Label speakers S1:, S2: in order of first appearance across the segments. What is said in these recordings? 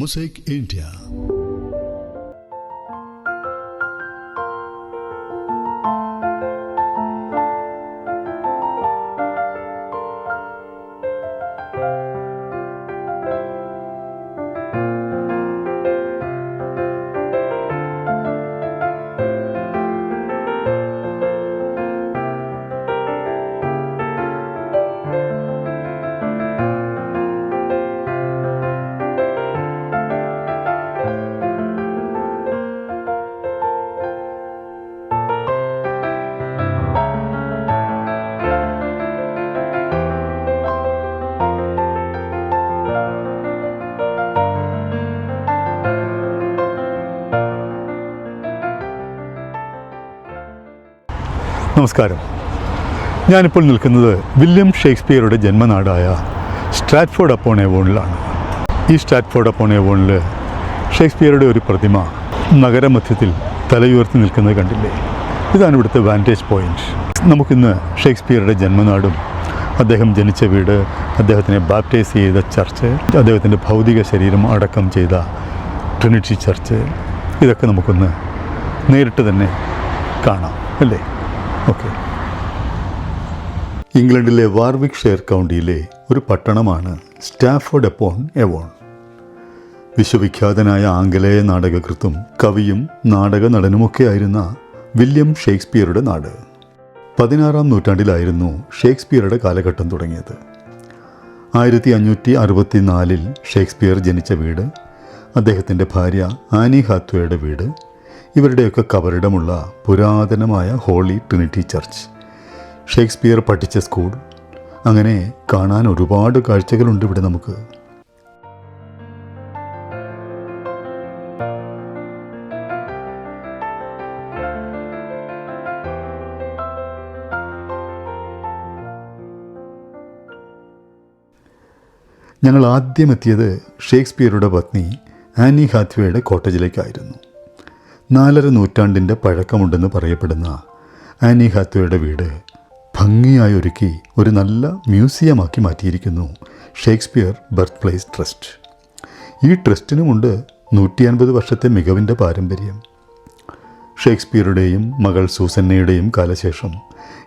S1: Mosaic India.
S2: നമസ്കാരം. ഞാനിപ്പോൾ നിൽക്കുന്നത് വില്യം ഷേക്സ്പിയറുടെ ജന്മനാടായ സ്ട്രാറ്റ്ഫോർഡ് അപ്പോൺ എവോണിലാണ്. ഈ സ്ട്രാറ്റ്ഫോർഡ് അപ്പോൺ എവോണിൽ ഷേക്സ്പിയറുടെ ഒരു പ്രതിമ നഗരമധ്യത്തിൽ തലയുയർത്തി നിൽക്കുന്നത് കണ്ടില്ലേ? ഇതാണ് ഇവിടുത്തെ വാന്റേജ് പോയിന്റ് നമുക്കിന്ന് ഷേക്സ്പിയറുടെ ജന്മനാടും അദ്ദേഹം ജനിച്ച വീട് അദ്ദേഹത്തിനെ ബാപ്റ്റൈസ് ചെയ്ത ചർച്ച് അദ്ദേഹത്തിന്റെ ഭൗതിക ശരീരം അടക്കം ചെയ്ത ട്രിനിറ്റി ചർച്ച് ഇതൊക്കെ നമുക്കൊന്ന് നേരിട്ട് തന്നെ കാണാം അല്ലേ? ഓക്കെ. ഇംഗ്ലണ്ടിലെ വാർവിക് ഷെയർ കൗണ്ടിയിലെ ഒരു പട്ടണമാണ് സ്റ്റാഫോർഡ് അപ്പോൺ എവോൺ. വിശ്വവിഖ്യാതനായ ആംഗലേയ നാടകകൃത്തും കവിയും നാടക നടനുമൊക്കെ ആയിരുന്ന വില്യം ഷേക്സ്പിയറുടെ നാട്. പതിനാറാം നൂറ്റാണ്ടിലായിരുന്നു ഷേക്സ്പിയറുടെ കാലഘട്ടം തുടങ്ങിയത്. ആയിരത്തി അഞ്ഞൂറ്റി അറുപത്തി നാലിൽ ഷേക്സ്പിയർ ജനിച്ച വീട് അദ്ദേഹത്തിന്റെ ഭാര്യ ആനി ഹാത്വയുടെ വീട് ഇവരുടെയൊക്കെ കബറിടമുള്ള പുരാതനമായ ഹോളി ട്രിനിറ്റി ചർച്ച്. ഷേക്സ്പിയർ പഠിച്ച സ്കൂൾ. അങ്ങനെ കാണാൻ ഒരുപാട് കാഴ്ചകളുണ്ട് ഇവിടെ നമുക്ക്. ഞങ്ങൾ ആദ്യം എത്തിയത് ഷേക്സ്പിയറുടെ പത്നി ആനി ഹാത്വയുടെ കോട്ടേജിലേക്കായിരുന്നു. നാലര നൂറ്റാണ്ടിന്റെ പഴക്കമുണ്ടെന്ന് പറയപ്പെടുന്ന ആനി ഹാത്വയുടെ വീട് ഭംഗിയായി ഒരുക്കി ഒരു നല്ല മ്യൂസിയമാക്കി മാറ്റിയിരിക്കുന്നു. Shakespeare Birthplace Trust. ഈ ട്രസ്റ്റിനുമുണ്ട് നൂറ്റി അൻപത് വർഷത്തെ മികവിന്റെ പാരമ്പര്യം. ഷേക്സ്പിയറുടെയും മകൾ സൂസന്നയുടെയും കാലശേഷം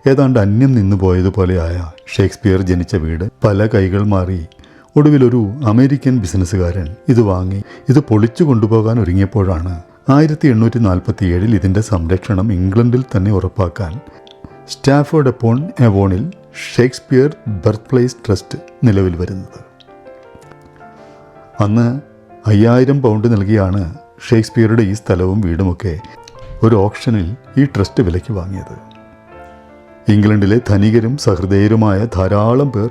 S2: ഏതാണ്ട് അന്യം നിന്നു പോയതുപോലെയായ ഷേക്സ്പിയർ ജനിച്ച വീട് പല കൈകൾ മാറി ഒടുവിലൊരു അമേരിക്കൻ ബിസിനസ്സുകാരൻ ഇത് വാങ്ങി ഇത് പൊളിച്ചു കൊണ്ടുപോകാൻ ഒരുങ്ങിയപ്പോഴാണ് ആയിരത്തി എണ്ണൂറ്റി നാൽപ്പത്തി ഏഴിൽ ഇതിന്റെ സംരക്ഷണം ഇംഗ്ലണ്ടിൽ തന്നെ ഉറപ്പാക്കാൻ സ്റ്റാഫോർഡ് അപ്പോൺ എവോണിൽ ഷേക്സ്പിയർ ബർത്ത് പ്ലേസ് ട്രസ്റ്റ് നിലവിൽ വരുന്നത്. അന്ന് അയ്യായിരം പൗണ്ട് നൽകിയാണ് ഷേക്സ്പിയറുടെ ഈ സ്ഥലവും വീടുമൊക്കെ ഒരു ഓപ്ഷനിൽ ഈ ട്രസ്റ്റ് വിലയ്ക്ക് വാങ്ങിയത്. ഇംഗ്ലണ്ടിലെ ധനികരും സഹൃദയരുമായ ധാരാളം പേർ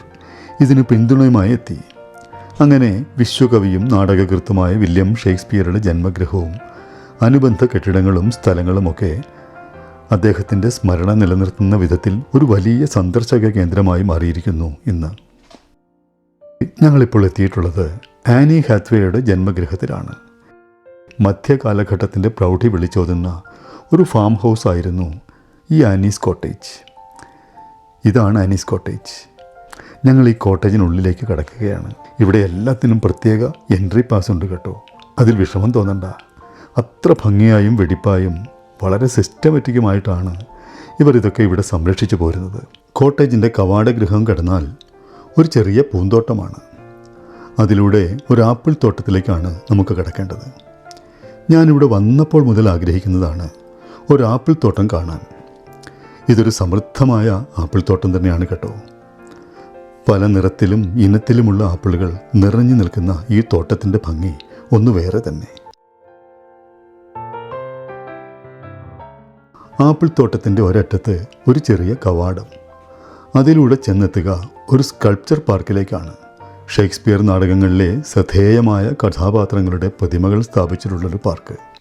S2: ഇതിന് പിന്തുണയുമായി എത്തി. അങ്ങനെ വിശ്വകവിയും നാടകകൃത്തുമായ വില്യം ഷേക്സ്പിയറുടെ ജന്മഗൃഹവും അനുബന്ധ കെട്ടിടങ്ങളും സ്ഥലങ്ങളുമൊക്കെ അദ്ദേഹത്തിന്റെ സ്മരണ നിലനിർത്തുന്ന വിധത്തിൽ ഒരു വലിയ സന്ദർശക കേന്ദ്രമായി മാറിയിരിക്കുന്നു ഇന്ന്. ഞങ്ങളിപ്പോൾ എത്തിയിട്ടുള്ളത് ആനി ഹാത്വേയുടെ ജന്മഗൃഹത്തിലാണ്. മധ്യകാലഘട്ടത്തിന്റെ പ്രൗഢി വിളിച്ചോതുന്ന ഒരു ഫാം ഹൗസ് ആയിരുന്നു ഈ ആനീസ് കോട്ടേജ്. ഇതാണ് ആനീസ് കോട്ടേജ്. ഞങ്ങൾ ഈ കോട്ടേജിനുള്ളിലേക്ക് കടക്കുകയാണ്. ഇവിടെ എല്ലാത്തിനും പ്രത്യേക എൻട്രി പാസ് ഉണ്ട് കേട്ടോ. അതിൽ വിഷമം തോന്നണ്ട. അത്ര ഭംഗിയായും വെടിപ്പായും വളരെ സിസ്റ്റമാറ്റിക്കുമായിട്ടാണ് ഇവർ ഇതൊക്കെ ഇവിടെ സംരക്ഷിച്ചു പോരുന്നത്. കോട്ടേജിന്റെ കവാടഗൃഹം കടന്നാൽ ഒരു ചെറിയ പൂന്തോട്ടമാണ്. അതിലൂടെ ഒരു ആപ്പിൾ തോട്ടത്തിലേക്കാണ് നമുക്ക് കിടക്കേണ്ടത്. ഞാനിവിടെ വന്നപ്പോൾ മുതൽ ആഗ്രഹിക്കുന്നതാണ് ഒരു ആപ്പിൾ തോട്ടം കാണാൻ. ഇതൊരു സമൃദ്ധമായ ആപ്പിൾ തോട്ടം തന്നെയാണ് കേട്ടോ. പല നിറത്തിലും ഇനത്തിലുമുള്ള ആപ്പിളുകൾ നിറഞ്ഞു നിൽക്കുന്ന ഈ തോട്ടത്തിന്റെ ഭംഗി ഒന്ന് വേറെ തന്നെ. ആപ്പിൾ തോട്ടത്തിന്റെ ഒരറ്റത്ത് ഒരു ചെറിയ കവാടം. അതിലൂടെ ചെന്നെത്തുക ഒരു സ്കൾപ്ചർ പാർക്കിലേക്കാണ്. ഷേക്സ്പിയർ നാടകങ്ങളിലെ ശ്രദ്ധേയമായ കഥാപാത്രങ്ങളുടെ പ്രതിമകൾ സ്ഥാപിച്ചിട്ടുള്ളൊരു പാർക്ക്.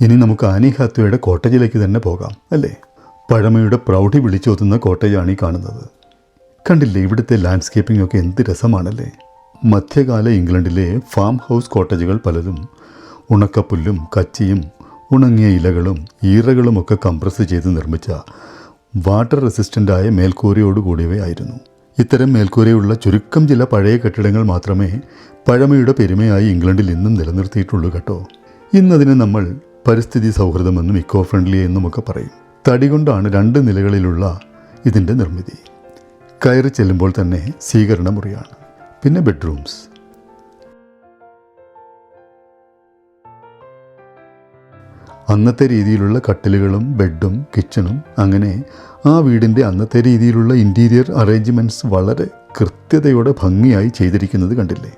S2: ഇനി നമുക്ക് ആനി കോട്ടേജിലേക്ക് തന്നെ പോകാം അല്ലേ? പഴമയുടെ പ്രൗഢി വിളിച്ചോതുന്ന കോട്ടേജാണ് ഈ കാണുന്നത്. കണ്ടില്ലേ ഇവിടുത്തെ ലാൻഡ്സ്കേപ്പിംഗ് ഒക്കെ എന്ത് രസമാണല്ലേ? മധ്യകാല ഇംഗ്ലണ്ടിലെ ഫാം ഹൗസ് കോട്ടേജുകൾ പലതും ഉണക്കപ്പുല്ലും കച്ചിയും ഉണങ്ങിയ ഇലകളും ഈറകളുമൊക്കെ കംപ്രസ് ചെയ്ത് നിർമ്മിച്ച വാട്ടർ റെസിസ്റ്റന്റായ മേൽക്കൂരയോട് കൂടിയവയായിരുന്നു ഇത്തരം മേൽക്കൂരയുള്ള ചുരുക്കം ചില പഴയ കെട്ടിടങ്ങൾ മാത്രമേ പഴമയുടെ പെരുമയായി ഇംഗ്ലണ്ടിൽ ഇന്നും നിലനിർത്തിയിട്ടുള്ളൂ കേട്ടോ. ഇന്നതിന് നമ്മൾ പരിസ്ഥിതി സൗഹൃദമെന്നും ഇക്കോ ഫ്രണ്ട്ലി എന്നുമൊക്കെ പറയും. തടി കൊണ്ടാണ് രണ്ട് നിലകളിലുള്ള ഇതിന്റെ നിർമ്മിതി. കയറി ചെല്ലുമ്പോൾ തന്നെ സ്വീകരണ മുറിയാണ്. പിന്നെ ബെഡ്റൂംസ് അന്നത്തെ രീതിയിലുള്ള കട്ടിലുകളും ബെഡും കിച്ചണും അങ്ങനെ ആ വീടിന്റെ അന്നത്തെ രീതിയിലുള്ള ഇന്റീരിയർ അറേഞ്ച്മെന്റ്സ് വളരെ കൃത്യതയോടെ ഭംഗിയായി ചെയ്തിരിക്കുന്നത് കണ്ടില്ലേ?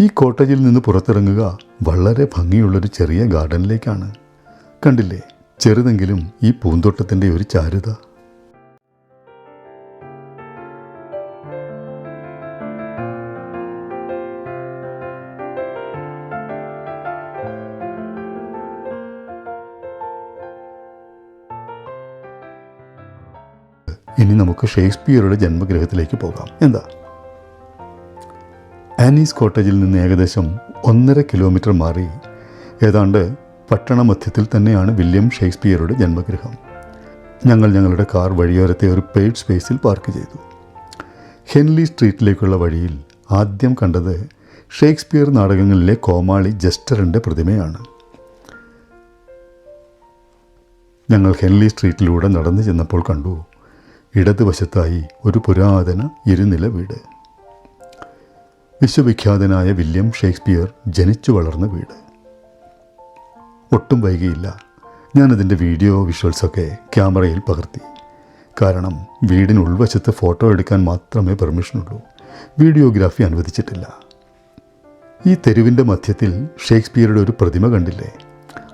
S2: ഈ കോട്ടേജിൽ നിന്ന് പുറത്തിറങ്ങുക വളരെ ഭംഗിയുള്ളൊരു ചെറിയ ഗാർഡനിലേക്കാണ്. കണ്ടില്ലേ? ചെറുതെങ്കിലും ഈ പൂന്തോട്ടത്തിന്റെ ഒരു ചാരുത. ഇനി നമുക്ക് ഷേക്സ്പിയറുടെ ജന്മഗ്രഹത്തിലേക്ക് പോകാം. എന്താ? ആനീസ് കോട്ടേജിൽ നിന്ന് ഏകദേശം ഒന്നര കിലോമീറ്റർ മാറി. ഏതാണ്ട് പട്ടണ മധ്യത്തിൽ തന്നെയാണ് വില്യം ഷേക്സ്പിയറുടെ ജന്മഗൃഹം. ഞങ്ങൾ ഞങ്ങളുടെ കാർ വഴിയോരത്തെ ഒരു പെയ്ഡ് സ്പേസിൽ പാർക്ക് ചെയ്തു. ഹെൻലി സ്ട്രീറ്റിലേക്കുള്ള വഴിയിൽ ആദ്യം കണ്ടത് ഷേക്സ്പിയർ നാടകങ്ങളിലെ കോമാളി ജസ്റ്ററിന്റെ പ്രതിമയാണ്. ഞങ്ങൾ ഹെൻലി സ്ട്രീറ്റിലൂടെ നടന്നു ചെന്നപ്പോൾ കണ്ടു ഇടതുവശത്തായി ഒരു പുരാതന ഇരുനില വീട്. വിശ്വവിഖ്യാതനായ വില്യം ഷേക്സ്പിയർ ജനിച്ചു വളർന്ന വീട്. ഒട്ടും വൈകിയില്ല. ഞാനതിന്റെ വീഡിയോ വിഷ്വൽസൊക്കെ ക്യാമറയിൽ പകർത്തി. കാരണം വീടിന് ഉൾവശത്ത് ഫോട്ടോ എടുക്കാൻ മാത്രമേ പെർമിഷനുള്ളൂ. വീഡിയോഗ്രാഫി അനുവദിച്ചിട്ടില്ല. ഈ തെരുവിന്റെ മധ്യത്തിൽ ഷേക്സ്പിയറുടെ ഒരു പ്രതിമ കണ്ടില്ലേ?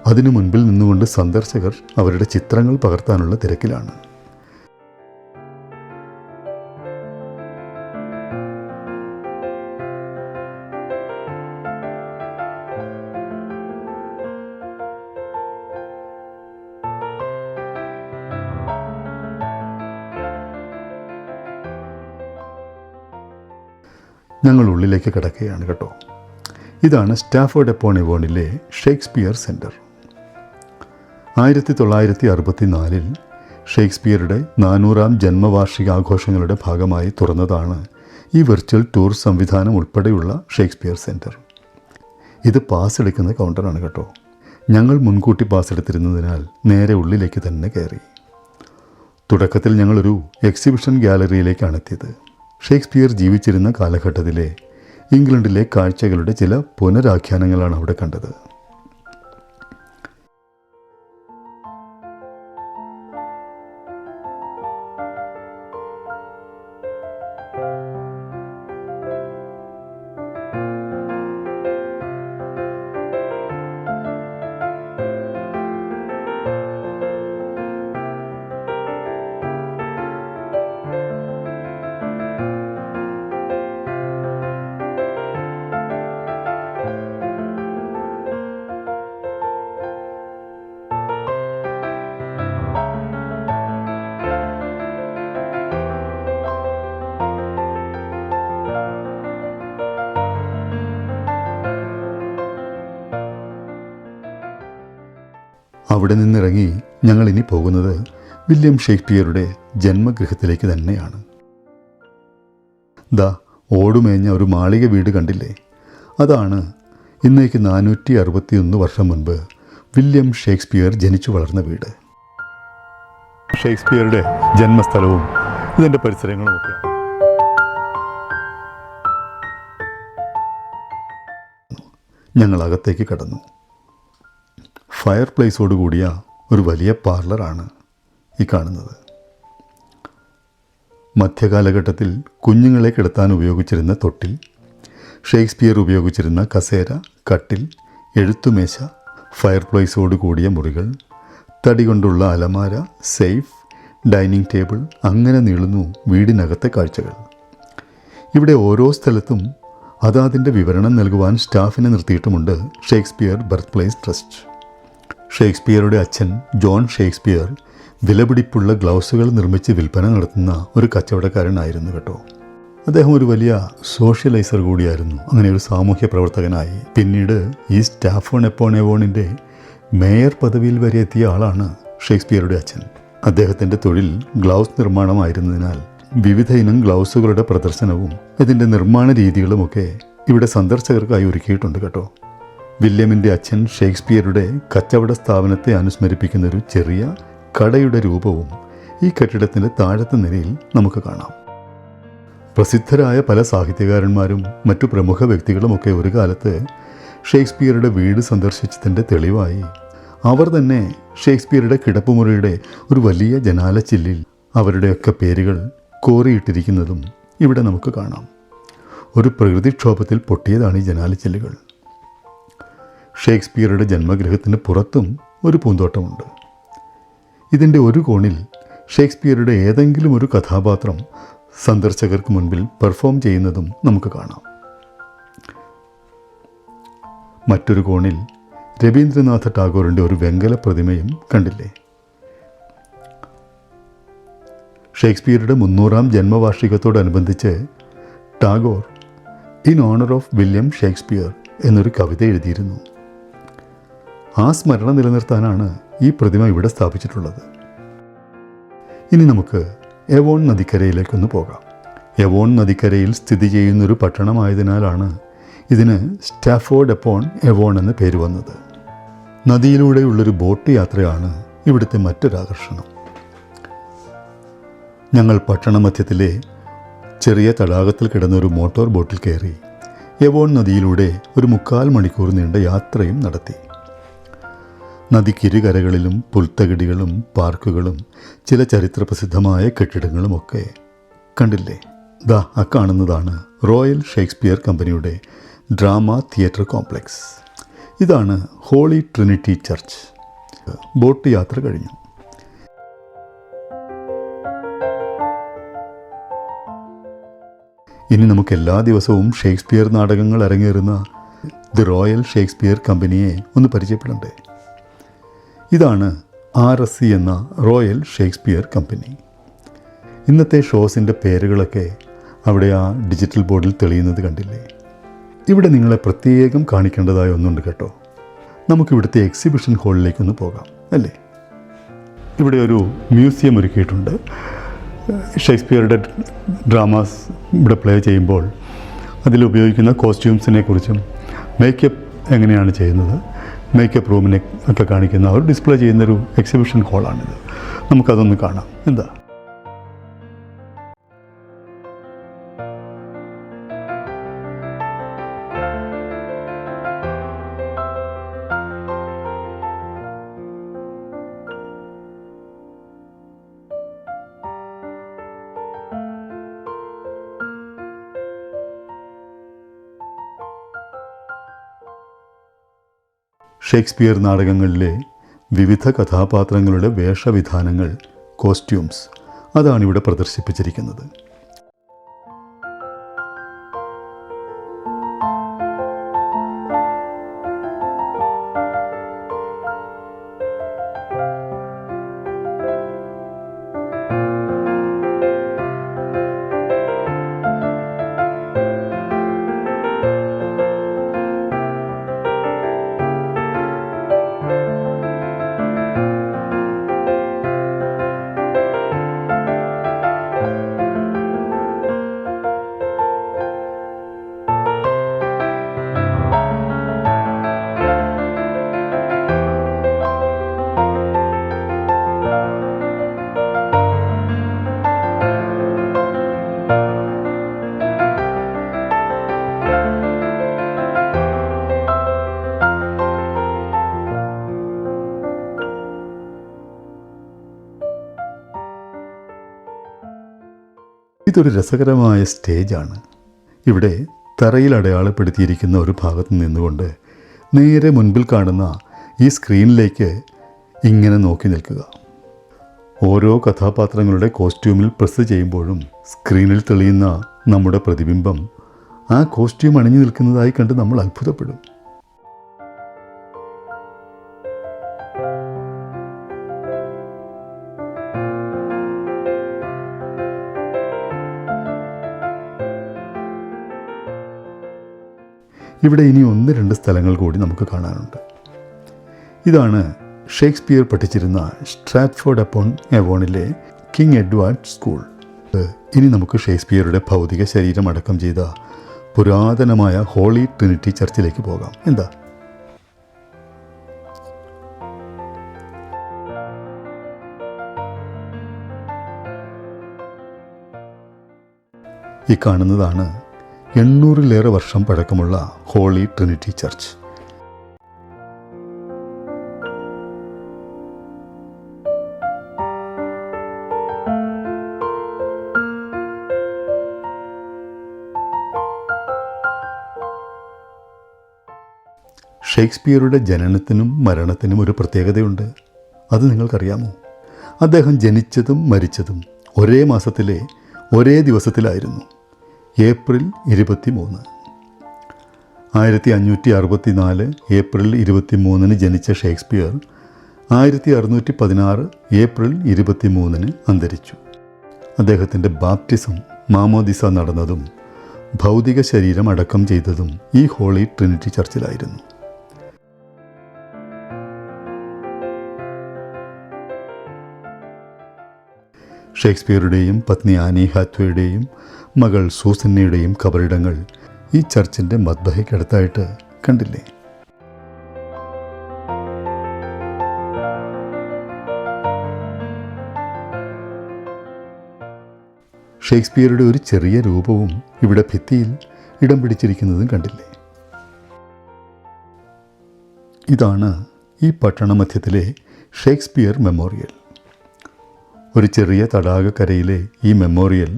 S2: അതിനു മുൻപിൽ നിന്നുകൊണ്ട് സന്ദർശകർ അവരുടെ ചിത്രങ്ങൾ പകർത്താനുള്ള തിരക്കിലാണ്. ഞങ്ങൾ ഉള്ളിലേക്ക് കിടക്കുകയാണ് കേട്ടോ. ഇതാണ് സ്റ്റാഫോർഡ് എപ്പോൺ എവോണിലെ ഷേക്സ്പിയർ സെന്റർ ആയിരത്തി തൊള്ളായിരത്തി അറുപത്തി നാലിൽ ഷേക്സ്പിയറുടെ നാനൂറാം ജന്മവാർഷികാഘോഷങ്ങളുടെ ഭാഗമായി തുറന്നതാണ് ഈ വെർച്വൽ ടൂർ സംവിധാനം ഉൾപ്പെടെയുള്ള ഷേക്സ്പിയർ സെന്റർ ഇത് പാസ് എടുക്കുന്ന കൗണ്ടറാണ് കേട്ടോ. ഞങ്ങൾ മുൻകൂട്ടി പാസ് എടുത്തിരുന്നതിനാൽ നേരെ ഉള്ളിലേക്ക് തന്നെ കയറി. തുടക്കത്തിൽ ഞങ്ങളൊരു എക്സിബിഷൻ ഗ്യാലറിയിലേക്കാണ് എത്തിയത്. ഷേക്സ്പിയർ ജീവിച്ചിരുന്ന കാലഘട്ടത്തിലെ ഇംഗ്ലണ്ടിലെ കാഴ്ചകളുടെ ചില പുനരാഖ്യാനങ്ങളാണ് അവിടെ കണ്ടത്. അവിടെ നിന്നിറങ്ങി ഞങ്ങൾ ഇനി പോകുന്നത് വില്യം ഷേക്സ്പിയറുടെ ജന്മഗൃഹത്തിലേക്ക് തന്നെയാണ്. ദാ ഓടുമേഞ്ഞ ഒരു മാളിക വീട് കണ്ടില്ലേ? അതാണ് ഇന്നേക്ക് നാനൂറ്റി അറുപത്തിയൊന്ന് വർഷം മുൻപ് വില്യം ഷേക്സ്പിയർ ജനിച്ചു വളർന്ന വീട്. ഷേക്സ്പിയറുടെ ജന്മസ്ഥലവും ഇതിന്റെ പരിസരങ്ങളും ഒക്കെ ഞങ്ങൾ അകത്തേക്ക് കടന്നു. ഫയർ പ്ലേസോട് കൂടിയ ഒരു വലിയ പാർലറാണ് ഈ കാണുന്നത്. മധ്യകാലഘട്ടത്തിൽ കുഞ്ഞുങ്ങളെ കിടത്താൻ ഉപയോഗിച്ചിരുന്ന തൊട്ടിൽ ഷേക്സ്പിയർ ഉപയോഗിച്ചിരുന്ന കസേര കട്ടിൽ എഴുത്തുമേശ ഫയർ പ്ലേസോട് കൂടിയ മുറികൾ തടി കൊണ്ടുള്ള അലമാര സേഫ് ഡൈനിങ് ടേബിൾ അങ്ങനെ നീളുന്നു വീടിനകത്തെ കാഴ്ചകൾ. ഇവിടെ ഓരോ സ്ഥലത്തും അതാതിന്റെ വിവരണം നൽകുവാൻ സ്റ്റാഫിനെ നിർത്തിയിട്ടുമുണ്ട് ഷേക്സ്പിയർ ബർത്ത് പ്ലേസ് ട്രസ്റ്റ്. ഷേക്സ്പിയറുടെ അച്ഛൻ ജോൺ ഷേക്സ്പിയർ വിലപിടിപ്പുള്ള ഗ്ലൗസുകൾ നിർമ്മിച്ച് വിൽപ്പന നടത്തുന്ന ഒരു കച്ചവടക്കാരനായിരുന്നു കേട്ടോ. അദ്ദേഹം ഒരു വലിയ സോഷ്യലൈസർ കൂടിയായിരുന്നു. അങ്ങനെ ഒരു സാമൂഹ്യ പ്രവർത്തകനായി. പിന്നീട് ഈ സ്റ്റാഫോൺ എപ്പോണെവോണിന്റെ മേയർ പദവിയിൽ വരെ എത്തിയ ആളാണ് ഷേക്സ്പിയറുടെ അച്ഛൻ. അദ്ദേഹത്തിന്റെ തൊഴിൽ ഗ്ലൗസ് നിർമ്മാണമായിരുന്നതിനാൽ വിവിധ ഇനം ഗ്ലൗസുകളുടെ പ്രദർശനവും ഇതിന്റെ നിർമ്മാണ രീതികളുമൊക്കെ ഇവിടെ സന്ദർശകർക്കായി ഒരുക്കിയിട്ടുണ്ട് കേട്ടോ. വില്യമിന്റെ അച്ഛൻ ഷേക്സ്പിയറുടെ കച്ചവട സ്ഥാപനത്തെ അനുസ്മരിപ്പിക്കുന്ന ഒരു ചെറിയ കടയുടെ രൂപവും ഈ കെട്ടിടത്തിന്റെ താഴത്തെ നിലയിൽ നമുക്ക് കാണാം. പ്രസിദ്ധരായ പല സാഹിത്യകാരന്മാരും മറ്റു പ്രമുഖ വ്യക്തികളുമൊക്കെ ഒരു കാലത്ത് ഷേക്സ്പിയറുടെ വീട് സന്ദർശിച്ചതിന്റെ തെളിവായി അവർ തന്നെ ഷേക്സ്പിയറുടെ കിടപ്പുമുറിയുടെ ഒരു വലിയ ജനാലച്ചില്ലിൽ അവരുടെയൊക്കെ പേരുകൾ കോറിയിട്ടിരിക്കുന്നതും ഇവിടെ നമുക്ക് കാണാം. ഒരു പ്രകൃതിക്ഷോഭത്തിൽ പൊട്ടിയതാണ് ഈ ജനാലച്ചില്ലുകൾ ഷേക്സ്പിയറുടെ ജന്മഗൃഹത്തിന് പുറത്തും ഒരു പൂന്തോട്ടമുണ്ട്. ഇതിന്റെ ഒരു കോണിൽ ഷേക്സ്പിയറുടെ ഏതെങ്കിലും ഒരു കഥാപാത്രം സന്ദർശകർക്ക് മുൻപിൽ പെർഫോം ചെയ്യുന്നതും നമുക്ക് കാണാം. മറ്റൊരു കോണിൽ രവീന്ദ്രനാഥ ടാഗോറിന്റെ ഒരു വെങ്കല പ്രതിമയും കണ്ടില്ലേ? ഷേക്സ്പിയറുടെ മുന്നൂറാം ജന്മവാർഷികത്തോടനുബന്ധിച്ച് Tagore in honour of William Shakespeare എന്നൊരു കവിത എഴുതിയിരുന്നു. ആ സ്മരണ നിലനിർത്താനാണ് ഈ പ്രതിമ ഇവിടെ സ്ഥാപിച്ചിട്ടുള്ളത്. ഇനി നമുക്ക് എവോൺ നദിക്കരയിലേക്കൊന്ന് പോകാം. എവോൺ നദിക്കരയിൽ സ്ഥിതി ചെയ്യുന്നൊരു പട്ടണമായതിനാലാണ് ഇതിന് സ്റ്റാഫോർഡ് എപ്പോൺ എവോൺ എന്ന് പേര് വന്നത്. നദിയിലൂടെയുള്ളൊരു ബോട്ട് യാത്രയാണ് ഇവിടുത്തെ മറ്റൊരാകർഷണം. ഞങ്ങൾ പട്ടണമധ്യത്തിലെ ചെറിയ തടാകത്തിൽ കിടന്നൊരു മോട്ടോർ ബോട്ടിൽ കയറി യവോൺ നദിയിലൂടെ ഒരു മുക്കാൽ മണിക്കൂർ നീണ്ട യാത്രയും നടത്തി. നദിക്കിരുകരകളിലും പുൽത്തകിടികളും പാർക്കുകളും ചില ചരിത്രപ്രസിദ്ധമായ കെട്ടിടങ്ങളുമൊക്കെ കണ്ടില്ലേ? ദാ ആ കാണുന്നതാണ് റോയൽ ഷേക്സ്പിയർ കമ്പനിയുടെ ഡ്രാമ തിയേറ്റർ കോംപ്ലക്സ്. ഇതാണ് ഹോളി ട്രിനിറ്റി ചർച്ച്. ബോട്ട് യാത്ര കഴിഞ്ഞു. ഇനി നമുക്ക് എല്ലാ ദിവസവും ഷേക്സ്പിയർ നാടകങ്ങൾ അരങ്ങേറുന്ന ദി റോയൽ ഷേക്സ്പിയർ കമ്പനിയെ ഒന്ന് പരിചയപ്പെടണ്ടേ? ഇതാണ് ആർ എസ് സി എന്ന റോയൽ ഷേക്സ്പിയർ കമ്പനി ഇന്നത്തെ ഷോസിന്റെ പേരുകളൊക്കെ അവിടെ ആ ഡിജിറ്റൽ ബോർഡിൽ തെളിയുന്നത് കണ്ടില്ലേ? ഇവിടെ നിങ്ങളെ പ്രത്യേകം കാണിക്കേണ്ടതായ ഒന്നുണ്ട് കേട്ടോ. നമുക്കിവിടുത്തെ എക്സിബിഷൻ ഹാളിലേക്കൊന്ന് പോകാം അല്ലേ? ഇവിടെ ഒരു മ്യൂസിയം ഒരുക്കിയിട്ടുണ്ട്. ഷേക്സ്പിയറുടെ ഡ്രാമാസ് ഇവിടെ പ്ലേ ചെയ്യുമ്പോൾ അതിലുപയോഗിക്കുന്ന കോസ്റ്റ്യൂംസിനെ കുറിച്ചും മേക്കപ്പ് എങ്ങനെയാണ് ചെയ്യുന്നത് മേക്കപ്പ് റൂമിനെ ഒക്കെ കാണിക്കുന്ന അവർ ഡിസ്പ്ലേ ചെയ്യുന്നൊരു എക്സിബിഷൻ ഹോളാണിത് നമുക്കതൊന്ന് കാണാം. എന്താ? ഷേക്സ്പിയർ നാടകങ്ങളിലെ വിവിധ കഥാപാത്രങ്ങളുടെ വേഷവിധാനങ്ങൾ കോസ്റ്റ്യൂംസ് അതാണിവിടെ പ്രദർശിപ്പിച്ചിരിക്കുന്നത്. ഇതൊരു രസകരമായ സ്റ്റേജാണ്. ഇവിടെ തറയിൽ അടയാളപ്പെടുത്തിയിരിക്കുന്ന ഒരു ഭാഗത്ത് നിന്നുകൊണ്ട് നേരെ മുൻപിൽ കാണുന്ന ഈ സ്ക്രീനിലേക്ക് ഇങ്ങനെ നോക്കി നിൽക്കുക. ഓരോ കഥാപാത്രങ്ങളുടെ കോസ്റ്റ്യൂമിൽ പ്രസ് ചെയ്യുമ്പോഴും സ്ക്രീനിൽ തെളിയുന്ന നമ്മുടെ പ്രതിബിംബം ആ കോസ്റ്റ്യൂം അണിഞ്ഞു നിൽക്കുന്നതായി കണ്ട് നമ്മൾ അത്ഭുതപ്പെടും. ഇവിടെ ഇനി ഒന്ന് രണ്ട് സ്ഥലങ്ങൾ കൂടി നമുക്ക് കാണാനുണ്ട്. ഇതാണ് ഷേക്സ്പിയർ പഠിച്ചിരുന്ന സ്ട്രാറ്റ്ഫോർഡ് അപ്പോൺ എവോണിലെ കിങ് എഡ്വാർഡ് സ്കൂൾ. ഇനി നമുക്ക് ഷേക്സ്പിയറുടെ ഭൗതിക ശരീരം അടക്കം ചെയ്ത പുരാതനമായ ഹോളി ട്രിനിറ്റി ചർച്ചിലേക്ക് പോകാം. എന്താ? ഈ കാണുന്നതാണ് എണ്ണൂറിലേറെ വർഷം പഴക്കമുള്ള ഹോളി ട്രിനിറ്റി ചർച്ച്. ഷേക്സ്പിയറുടെ ജനനത്തിനും മരണത്തിനും ഒരു പ്രത്യേകതയുണ്ട്. അത് നിങ്ങൾക്കറിയാമോ? അദ്ദേഹം ജനിച്ചതും മരിച്ചതും ഒരേ മാസത്തിലെ ഒരേ ദിവസത്തിലായിരുന്നു. ഏപ്രിൽ ഇരുപത്തി മൂന്ന് ആയിരത്തി അഞ്ഞൂറ്റി അറുപത്തി നാല് ഏപ്രിൽ ഇരുപത്തി മൂന്നിന് ജനിച്ച ഷേക്സ്പിയർ ആയിരത്തി അറുന്നൂറ്റി പതിനാറ് ഏപ്രിൽ ഇരുപത്തി മൂന്നിന് അന്തരിച്ചു. അദ്ദേഹത്തിന്റെ ബാപ്റ്റിസം മാമോദിസ നടന്നതും ഭൗതിക ശരീരം അടക്കം ചെയ്തതും ഈ ഹോളി ട്രിനിറ്റി ചർച്ചിലായിരുന്നു. ഷേക്സ്പിയറുടെയും പത്നി ആനി ഹാത്വയുടെയും മകൾ സൂസന്നയുടെയും കബറിടങ്ങൾ ഈ ചർച്ചിന്റെ മദ്ബഹയ്ക്കടുത്തായിട്ട് കണ്ടില്ലേ? ഷേക്സ്പിയറുടെ ഒരു ചെറിയ രൂപവും ഇവിടെ ഭിത്തിയിൽ ഇടം പിടിച്ചിരിക്കുന്നതും കണ്ടില്ലേ? ഇതാണ് ഈ പട്ടണമധ്യത്തിലെ ഷേക്സ്പിയർ മെമ്മോറിയൽ. ഒരു ചെറിയ തടാകക്കരയിലെ ഈ മെമ്മോറിയൽ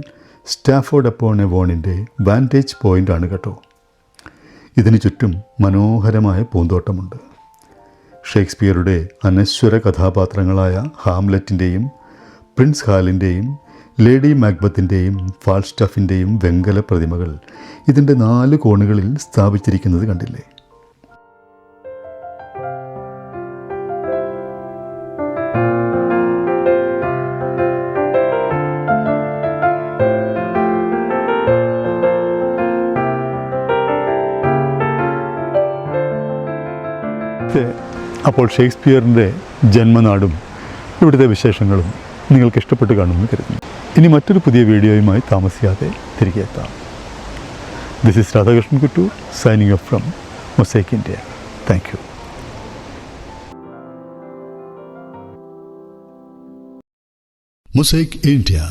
S2: സ്റ്റാഫോർഡ് അപ്പോൺ വോണിന്റെ വാന്റേജ് പോയിന്റ് ആണ് കേട്ടോ. ഇതിനു ചുറ്റും മനോഹരമായ പൂന്തോട്ടമുണ്ട്. ഷേക്സ്പിയറുടെ അനശ്വര കഥാപാത്രങ്ങളായ ഹാംലെറ്റിന്റെയും പ്രിൻസ് ഹാലിന്റെയും ലേഡി മാക്ബത്തിന്റെയും ഫാൾസ്റ്റഫിന്റെയും വെങ്കല പ്രതിമകൾ ഇതിന്റെ നാല് കോണുകളിൽ സ്ഥാപിച്ചിരിക്കുന്നത് കണ്ടില്ലേ? അപ്പോൾ ഷേക്സ്പിയറിന്റെ ജന്മനാടും ഇവിടുത്തെ വിശേഷങ്ങളും നിങ്ങൾക്ക് ഇഷ്ടപ്പെട്ട് കാണുമെന്ന് കരുതുന്നു. ഇനി മറ്റൊരു പുതിയ വീഡിയോയുമായി താമസിയാതെ തിരികെ എത്താം. This is Radhakrishnan Kuttu signing off from Mosaic India thank you
S1: Mosaic India.